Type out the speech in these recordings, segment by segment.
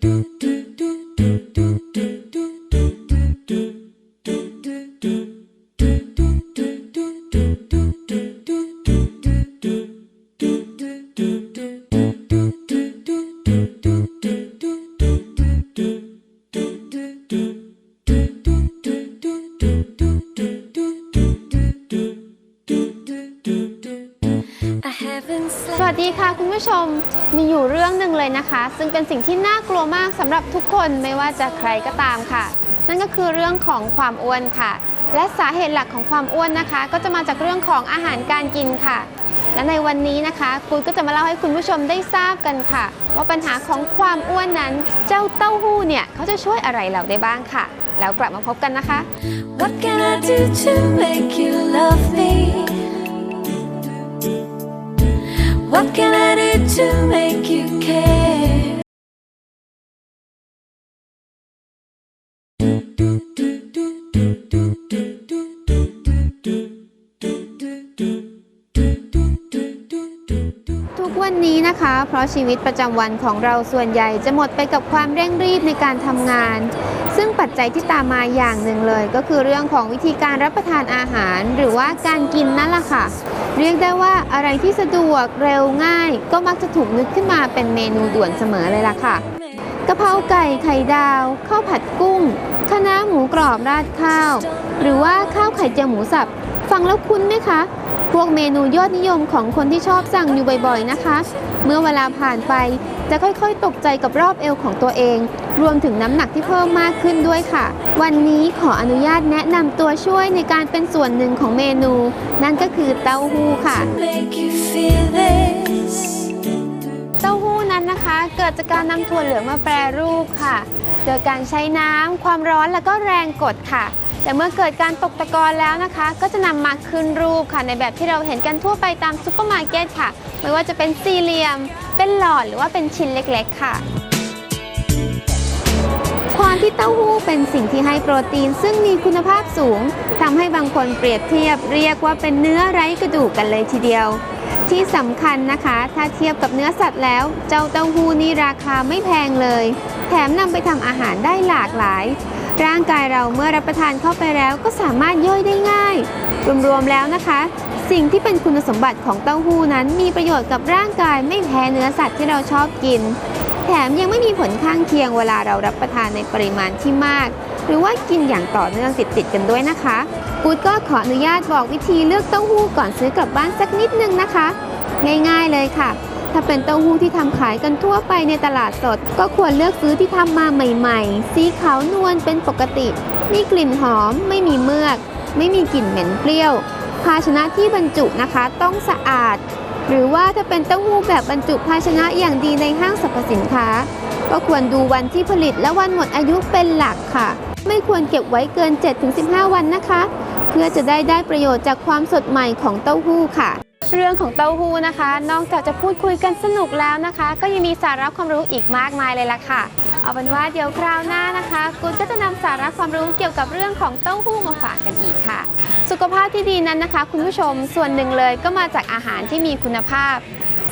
do do ผู้ชมมีอยู่เรื่องหนึ่งเลยนะคะ ซึ่งเป็นสิ่งที่น่ากลัวมากสำหรับทุกคนไม่ว่าจะใครก็ตามค่ะ นั่นก็คือเรื่องของความอ้วนค่ะ และสาเหตุหลักของความอ้วนนะคะ ก็จะมาจากเรื่องของอาหารการกินค่ะ และในวันนี้นะคะกูก็จะมาเล่าให้คุณผู้ชมได้ทราบกันค่ะ ว่าปัญหาของความอ้วนนั้นเจ้าเต้าหู้เนี่ยเขาจะช่วยอะไรเราได้บ้างค่ะ แล้วกลับมาพบกันนะคะ What can I do to make you love me? What can I to make you care? เพราะชีวิตประจำวันของเราส่วนใหญ่จะหมดไปกับความเร่งรีบในการทำงาน ซึ่งปัจจัยที่ตามมาอย่างหนึ่งเลย ก็คือเรื่องของวิธีการรับประทานอาหาร หรือว่าการกินนั่นแหละค่ะ เรียกได้ว่าอะไรที่สะดวกเร็วง่าย ก็มักจะถูกนึกขึ้นมาเป็นเมนูด่วนเสมอเลยล่ะค่ะกะเพราไก่ไข่ดาวข้าวผัดกุ้งคะน้าหมูกรอบราดข้าว หรือว่าข้าวไข่เจียวหมูสับฟังแล้วคุ้นไหมคะ พวกเมนูยอดนิยมของคนที่ชอบสั่งอยู่บ่อยๆนะคะ เมื่อเวลาผ่านไปจะค่อยๆ ตกใจกับรอบเอวของตัวเอง รวมถึงน้ำหนักที่เพิ่มมากขึ้นด้วยค่ะ วันนี้ขออนุญาตแนะนำตัวช่วยในการเป็นส่วนหนึ่งของเมนู นั่นก็คือเต้าหู้ค่ะเต้าหู้นั้นนะคะ เกิดจากการนำถั่วเหลืองมาแปรรูปค่ะ โดยการใช้น้ำความร้อนแล้วก็แรงกดค่ะ แต่เมื่อเกิดการตกตะกอนแล้วนะคะ ก็จะนำมาขึ้นรูปค่ะในแบบที่เราเห็นกันทั่วไปตามซุปเปอร์มาร์เก็ตค่ะ ไม่ว่าจะเป็นสี่เหลี่ยม เป็นหลอดหรือว่าเป็นชิ้นเล็กๆค่ะความที่เต้าหู้เป็นสิ่งที่ให้โปรตีน ซึ่งมีคุณภาพสูงทำให้บางคนเปรียบเทียบเรียกว่าเป็นเนื้อไร้กระดูกกันเลยทีเดียว ที่สำคัญนะคะ ถ้าเทียบกับเนื้อสัตว์แล้ว เจ้าเต้าหู้นี่ราคาไม่แพงเลย แถมนำไปทำอาหารได้หลากหลาย ร่างกายเราเมื่อรับประทานเข้าไปแล้วก็สามารถย่อยได้ง่าย รวมๆแล้วนะคะ สิ่งที่เป็นคุณสมบัติของเต้าหู้นั้น มีประโยชน์กับร่างกายไม่แพ้เนื้อสัตว์ที่เราชอบกิน แถมยังไม่มีผลข้างเคียงเวลาเรารับประทานในปริมาณที่มาก หรือว่ากินอย่างต่อเนื่องติดๆกันด้วยนะคะกูดก็ขออนุญาตบอกวิธีเลือกเต้าหู้ก่อนซื้อกลับบ้านสักนิดนึงนะคะ ง่ายๆเลยค่ะ ถ้าเป็นเต้าหู้ที่ทำขายกันทั่วไปในตลาดสด ก็ควรเลือกซื้อที่ทำมาใหม่ๆ สีขาวนวลเป็นปกติ มีกลิ่นหอม ไม่มีเมือก ไม่มีกลิ่นเหม็นเปรี้ยว ภาชนะที่บรรจุนะคะต้องสะอาด หรือว่าถ้าเป็นเต้าหู้แบบบรรจุภาชนะอย่างดีในห้างสรรพสินค้า ก็ควรดูวันที่ผลิตและวันหมดอายุเป็นหลักค่ะ ไม่ควรเก็บไว้เกิน 7-15 วันนะคะ เพื่อจะได้ได้ประโยชน์จากความสดใหม่ของเต้าหู้ค่ะ เรื่องของเต้าหู้นะคะ นอกจากจะพูดคุยกันสนุกแล้วนะคะ ก็ยังมีสาระความรู้อีกมากมายเลยล่ะค่ะ เอาเป็นว่าเดี๋ยวคราวหน้านะคะกุณก็จะนำสาระความรู้เกี่ยวกับเรื่องของเต้าหู้มาฝากกันอีกค่ะ สุขภาพที่ดีนั้นนะคะ คุณผู้ชมส่วนหนึ่งเลยก็มาจากอาหารที่มีคุณภาพ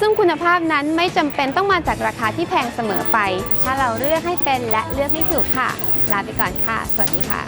ซึ่งคุณภาพนั้นไม่จำเป็นต้องมาจากราคาที่แพงเสมอไป ถ้าเราเลือกให้เป็นและเลือกให้ถูกค่ะ ลาไปก่อนค่ะ สวัสดีค่ะ